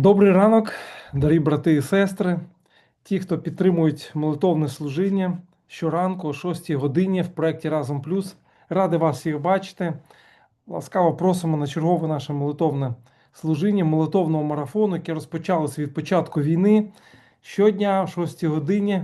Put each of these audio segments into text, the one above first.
Добрий ранок, дорогі брати і сестри, ті, хто підтримують молитовне служіння щоранку о 6 годині в проєкті Разом Плюс. Ради вас всіх бачити. Ласкаво просимо на чергове наше молитовне служіння, молитовного марафону, яке розпочалося від початку війни. Щодня о 6 годині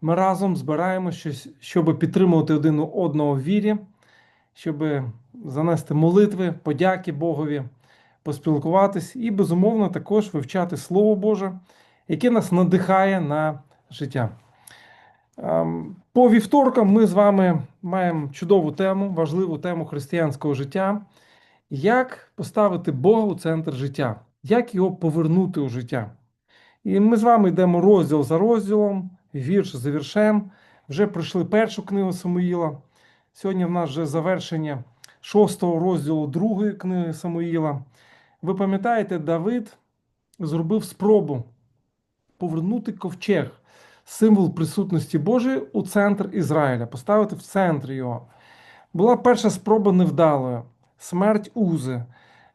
ми разом збираємося, щоб підтримувати один одного в вірі, щоб занести молитви, подяки Богові поспілкуватись і, безумовно, також вивчати Слово Боже, яке нас надихає на життя. Ем, По вівторкам ми з вами маємо чудову тему, важливу тему християнського життя. Як поставити Бога у центр життя, як його повернути у життя. І ми з вами йдемо розділ за розділом, вірш за віршем. Вже пройшли першу книгу Самуїла. Сьогодні в нас вже завершення шостого розділу другої книги Самуїла. Ви пам'ятаєте, Давид зробив спробу повернути ковчег, символ присутності Божої у центр Ізраїля, поставити в центр його. Була перша спроба невдалою смерть Узи.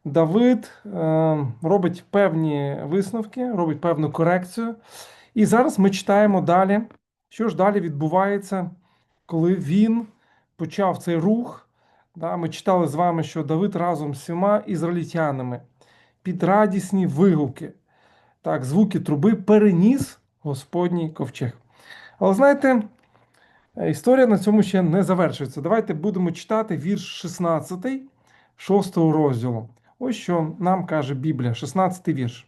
Давид е, робить певні висновки, робить певну корекцію. І зараз ми читаємо далі, що ж далі відбувається, коли він почав цей рух. Да, Ми читали з вами, що Давид разом з всіма ізраїльтянами під радісні вигуки, так, звуки труби переніс Господній ковчег. Але знаєте, історія на цьому ще не завершується. Давайте будемо читати вірш 16, 6 розділу. Ось що нам каже Біблія, 16 вірш.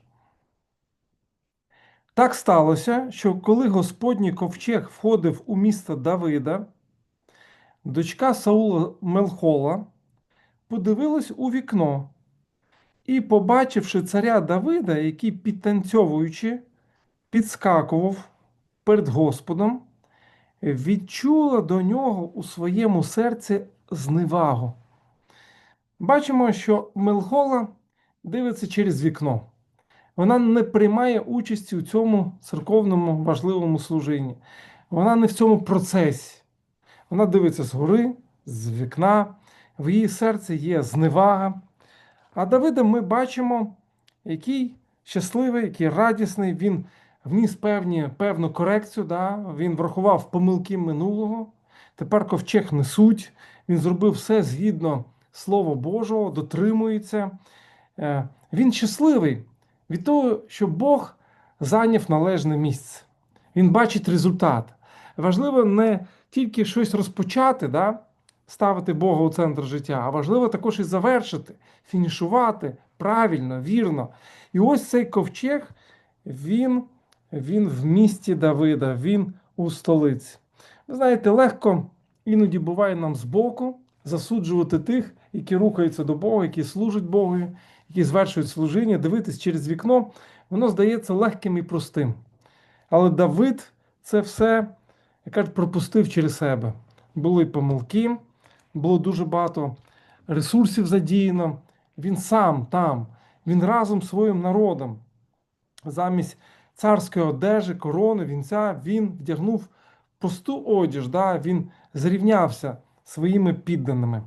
Так сталося, що коли Господній ковчег входив у місто Давида, дочка Саула Мелхола подивилась у вікно і, побачивши царя Давида, який підтанцьовуючи, підскакував перед Господом, відчула до нього у своєму серці зневагу. Бачимо, що Мелхола дивиться через вікно. Вона не приймає участі у цьому церковному важливому служінні. Вона не в цьому процесі. Вона дивиться згори, з вікна, в її серці є зневага. А Давида ми бачимо, який щасливий, який радісний, він вніс певні, певну корекцію, да? він врахував помилки минулого. Тепер ковчег несуть, він зробив все згідно Слова Божого, дотримується. Е, він щасливий від того, що Бог зайняв належне місце. Він бачить результат. Важливо не тільки щось розпочати, да? Ставити Бога у центр життя, а важливо також і завершити, фінішувати правильно, вірно. І ось цей ковчег, він, він в місті Давида, він у столиці. Ви знаєте, легко іноді буває нам збоку засуджувати тих, які рухаються до Бога, які служать Богу, які звершують служіння, дивитись через вікно, воно здається легким і простим. Але Давид це все, як кажуть, пропустив через себе. Були помилки, було дуже багато ресурсів задіяно. Він сам там, він разом з своїм народом. Замість царської одежі, корони, вінця, він вдягнув просту одіж, да? він зрівнявся своїми підданими.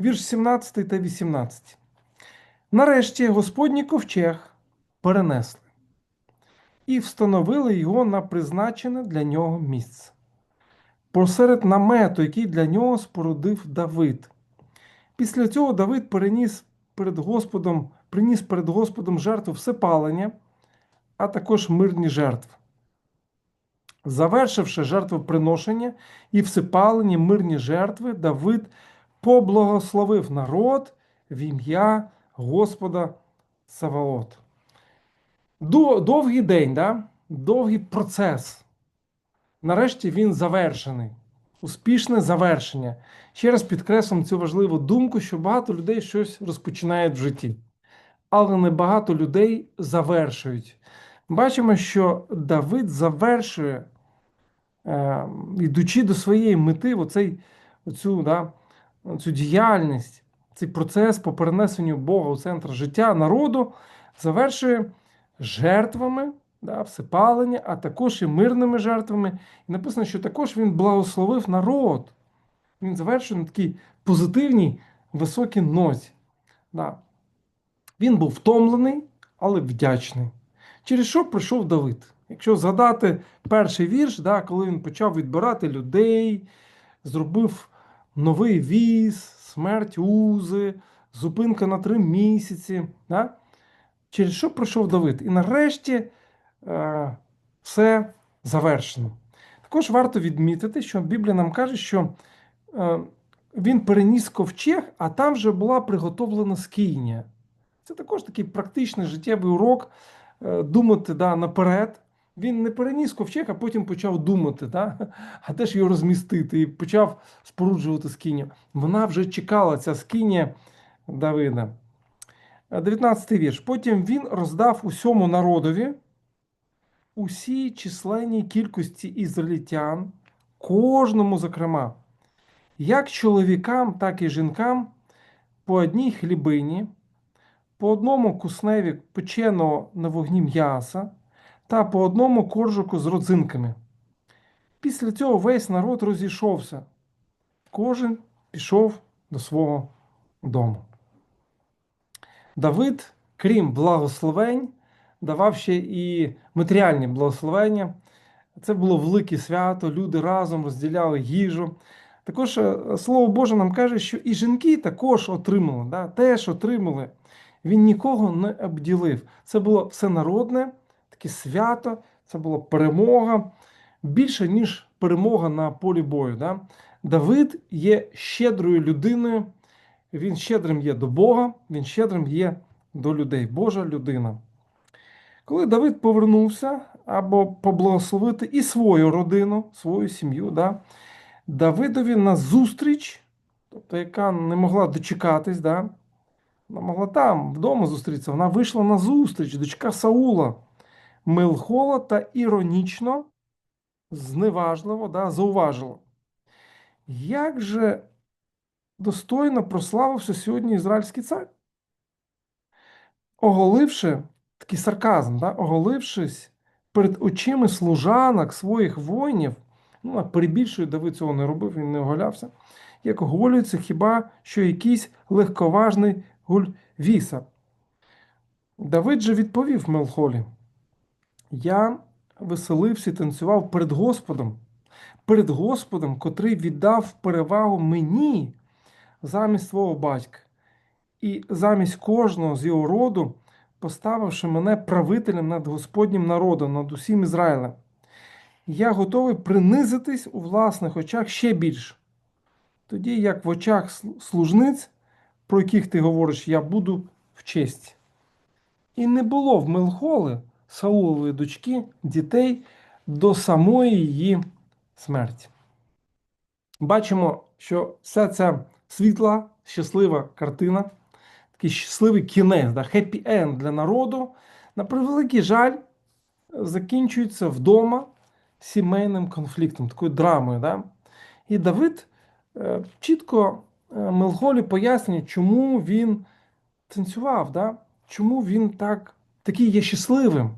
Вірш 17 та 18. Нарешті Господній ковчег перенесли і встановили його на призначене для нього місце. Посеред намету, який для нього спорудив Давид. Після цього Давид переніс перед Господом, приніс перед Господом жертву всепалення, а також мирні жертви. Завершивши жертвоприношення і всепалені мирні жертви, Давид поблагословив народ в ім'я Господа Саваот. Довгий день, да? довгий процес. Нарешті він завершений. Успішне завершення. Ще раз підкреслюємо цю важливу думку, що багато людей щось розпочинають в житті. Але не багато людей завершують. Бачимо, що Давид завершує, е, йдучи до своєї мети, оцей, оцю, да, цю діяльність, цей процес по перенесенню Бога у центр життя народу, завершує жертвами да, всепалення, а також і мирними жертвами. І написано, що також він благословив народ. Він завершує на такій позитивній, високій ноті. Да. Він був втомлений, але вдячний. Через що прийшов Давид? Якщо згадати перший вірш, да, коли він почав відбирати людей, зробив новий віз, смерть узи, зупинка на три місяці. Да? Через що пройшов Давид? І нарешті все завершено. Також варто відмітити, що Біблія нам каже, що е, він переніс ковчег, а там вже була приготовлена скиня. Це також такий практичний життєвий урок е, думати да, наперед. Він не переніс ковчег, а потім почав думати, да? а де ж його розмістити, і почав споруджувати скиню. Вона вже чекала, ця скиня Давида. 19 вірш. Потім він роздав усьому народові, усій численній кількості ізраїльтян, кожному, зокрема, як чоловікам, так і жінкам, по одній хлібині, по одному кусневі печеного на вогні м'яса та по одному коржику з родзинками. Після цього весь народ розійшовся. Кожен пішов до свого дому. Давид, крім благословень, давав ще і матеріальні благословення. Це було велике свято, люди разом розділяли їжу. Також е, Слово Боже нам каже, що і жінки також отримали, да, теж отримали. Він нікого не обділив. Це було всенародне, таке свято, це була перемога більше, ніж перемога на полі бою. Да? Давид є щедрою людиною, він щедрим є до Бога, він щедрим є до людей. Божа людина. Коли Давид повернувся або поблагословити і свою родину, свою сім'ю, да, Давидові на зустріч, тобто яка не могла дочекатись, да, вона могла там вдома зустрітися, вона вийшла на зустріч, дочка Саула, Мелхола та іронічно, зневажливо, да, зауважила. Як же достойно прославився сьогодні ізраїльський цар? Оголивши такий сарказм, да, оголившись перед очима служанок своїх воїнів, ну, а перебільшую, Давид цього не робив, він не оголявся, як оголюється хіба що якийсь легковажний гульвіса. Давид же відповів Мелхолі: Я веселився і танцював перед Господом, перед Господом, котрий віддав перевагу мені замість свого батька, і замість кожного з його роду, поставивши мене правителем над Господнім народом, над усім Ізраїлем. Я готовий принизитись у власних очах ще більше. Тоді, як в очах служниць, про яких ти говориш, я буду в честі. І не було в Мелхоли, Саулової дочки, дітей до самої її смерті. Бачимо, що вся ця світла, щаслива картина, такий щасливий кінець, да, хеппі енд для народу, на превеликий жаль, закінчується вдома сімейним конфліктом, такою драмою. Да? І Давид е, чітко е, Мелхолі пояснює, чому він танцював, да? чому він так, такий є щасливим.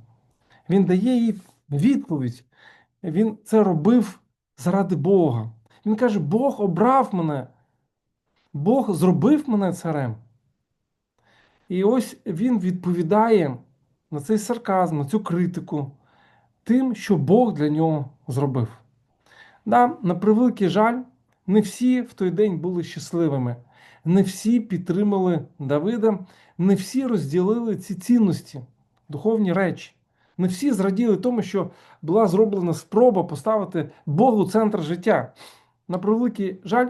Він дає їй відповідь. Він це робив заради Бога. Він каже: Бог обрав мене, Бог зробив мене царем. І ось він відповідає на цей сарказм, на цю критику тим, що Бог для нього зробив. Да, На превеликий жаль, не всі в той день були щасливими, не всі підтримали Давида, не всі розділили ці цінності, духовні речі. Не всі зраділи тому, що була зроблена спроба поставити Богу центр життя. На превеликий жаль,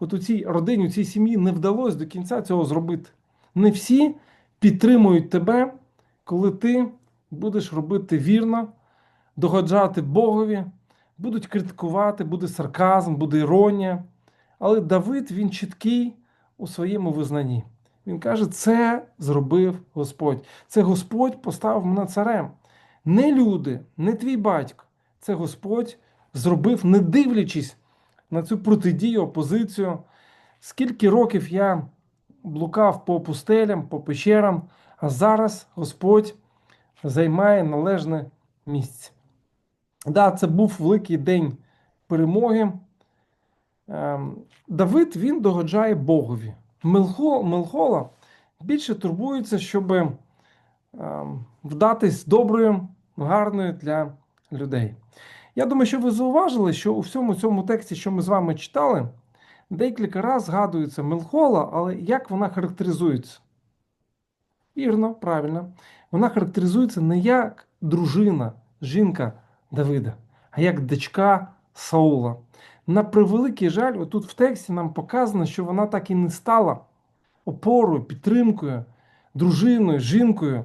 от у цій родині, у цій сім'ї не вдалося до кінця цього зробити. Не всі підтримують тебе, коли ти будеш робити вірно, догоджати Богові, будуть критикувати, буде сарказм, буде іронія. Але Давид він чіткий у своєму визнанні. Він каже: це зробив Господь. Це Господь поставив мене царем. Не люди, не твій батько. Це Господь зробив, не дивлячись на цю протидію, опозицію. Скільки років я блукав по пустелям, по печерам, а зараз Господь займає належне місце. Да, це був великий день перемоги. Ем, Давид він догоджає Богові. Мелхола більше турбується, щоб ем, вдатись доброю, гарною для людей. Я думаю, що ви зауважили, що у всьому цьому тексті, що ми з вами читали, декілька разів згадується Мелхола, але як вона характеризується? Вірно, правильно. Вона характеризується не як дружина, жінка Давида, а як дочка Саула. На превеликий жаль, отут в тексті нам показано, що вона так і не стала опорою, підтримкою, дружиною, жінкою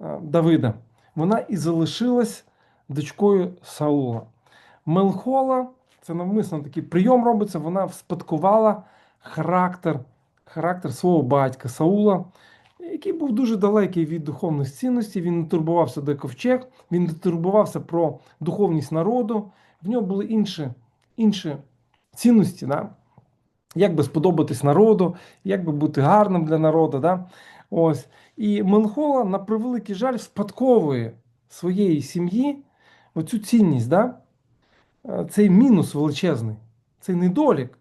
е, Давида. Вона і залишилась дочкою Саула. Мелхола, це навмисно такий прийом робиться, вона вспадкувала характер, характер свого батька Саула, який був дуже далекий від духовних цінностей. Він не турбувався до ковчег, він не турбувався про духовність народу. В нього були інші інші цінності. Да? Як би сподобатись народу, як би бути гарним для народу. Да? Ось. І Мелхола, на превеликий жаль, спадковує своєї сім'ї оцю цінність. Да? Е, цей мінус величезний, цей недолік,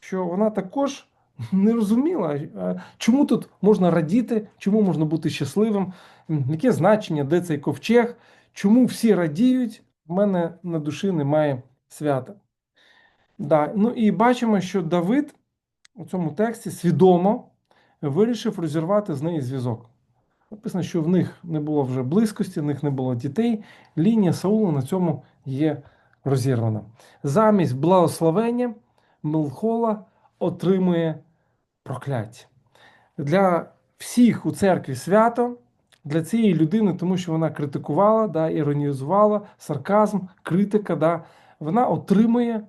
що вона також не розуміла, е, чому тут можна радіти, чому можна бути щасливим, яке значення, де цей ковчег, чому всі радіють, в мене на душі немає свята. Да. Ну І бачимо, що Давид у цьому тексті свідомо вирішив розірвати з неї зв'язок. Написано, що в них не було вже близькості, в них не було дітей. Лінія Саула на цьому є розірвана. Замість благословення Мелхола отримує прокляття. Для всіх у церкві свято, для цієї людини, тому що вона критикувала, да, іронізувала, сарказм, критика, да, вона отримує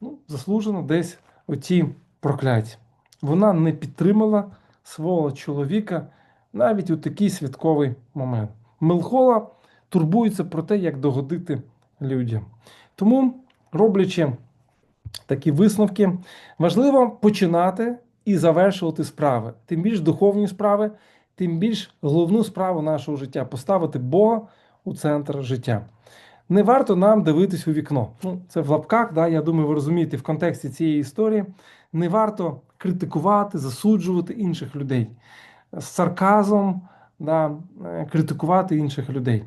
ну, заслужено десь оті прокляття. Вона не підтримала свого чоловіка навіть у такий святковий момент. Мелхола турбується про те, як догодити людям. Тому, роблячи такі висновки, важливо починати і завершувати справи, тим більш духовні справи, тим більш головну справу нашого життя поставити Бога у центр життя. Не варто нам дивитись у вікно. Ну, Це в лапках, да, я думаю, ви розумієте в контексті цієї історії. Не варто критикувати, засуджувати інших людей з сарказмом, да, е, критикувати інших людей.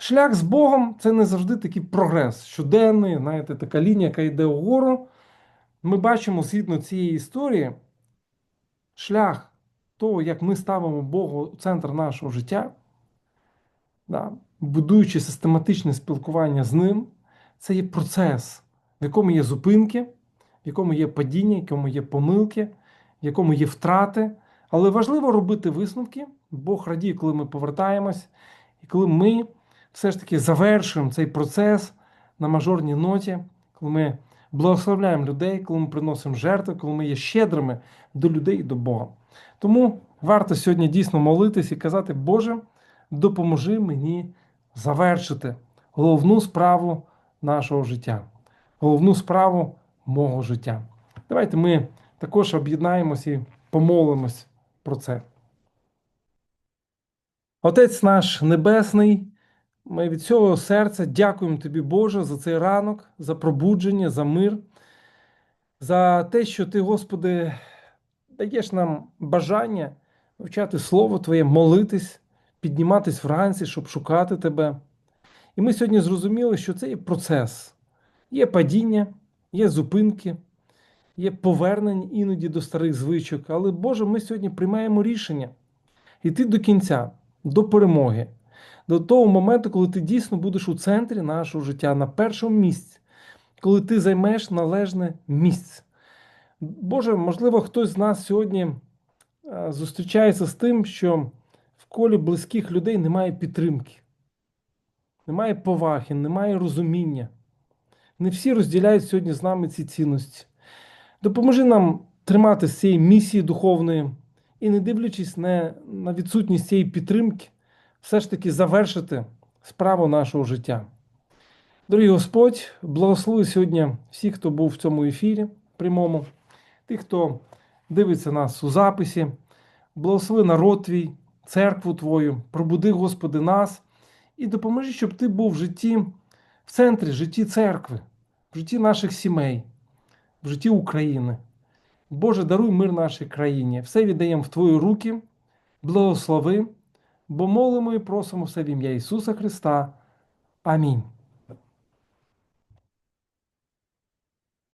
Шлях з Богом це не завжди такий прогрес. Щоденний, знаєте, така лінія, яка йде вгору. Ми бачимо згідно цієї історії, шлях того, як ми ставимо Бога у центр нашого життя, да, будуючи систематичне спілкування з ним, це є процес, в якому є зупинки, в якому є падіння, в якому є помилки, в якому є втрати. Але важливо робити висновки. Бог радіє, коли ми повертаємось, і коли ми все ж таки завершуємо цей процес на мажорній ноті, коли ми благословляємо людей, коли ми приносимо жертви, коли ми є щедрими до людей і до Бога. Тому варто сьогодні дійсно молитись і казати, Боже, допоможи мені завершити головну справу нашого життя, головну справу мого життя. Давайте ми також об'єднаємося і помолимось про це. Отець наш Небесний, ми від цього серця дякуємо Тобі, Боже, за цей ранок, за пробудження, за мир, за те, що Ти, Господи, даєш нам бажання вивчати Слово Твоє, молитись, підніматись вранці, щоб шукати Тебе. І ми сьогодні зрозуміли, що це є процес. Є падіння, є зупинки, є повернення іноді до старих звичок. Але, Боже, ми сьогодні приймаємо рішення йти до кінця, до перемоги, до того моменту, коли ти дійсно будеш у центрі нашого життя, на першому місці, коли ти займеш належне місце. Боже, можливо, хтось з нас сьогодні зустрічається з тим, що в колі близьких людей немає підтримки, немає поваги, немає розуміння. Не всі розділяють сьогодні з нами ці цінності. Допоможи нам тримати з цієї місії духовної і, не дивлячись на відсутність цієї підтримки, все ж таки завершити справу нашого життя. Дорогий Господь, благослови сьогодні всіх, хто був в цьому ефірі прямому, тих, хто дивиться нас у записі, благослови народ твій, церкву Твою, пробуди, Господи, нас і допоможи, щоб Ти був в житті, в центрі житті церкви, в житті наших сімей, в житті України. Боже, даруй мир нашій країні. Все віддаємо в Твої руки, благослови, бо молимо і просимо все в ім'я Ісуса Христа. Амінь.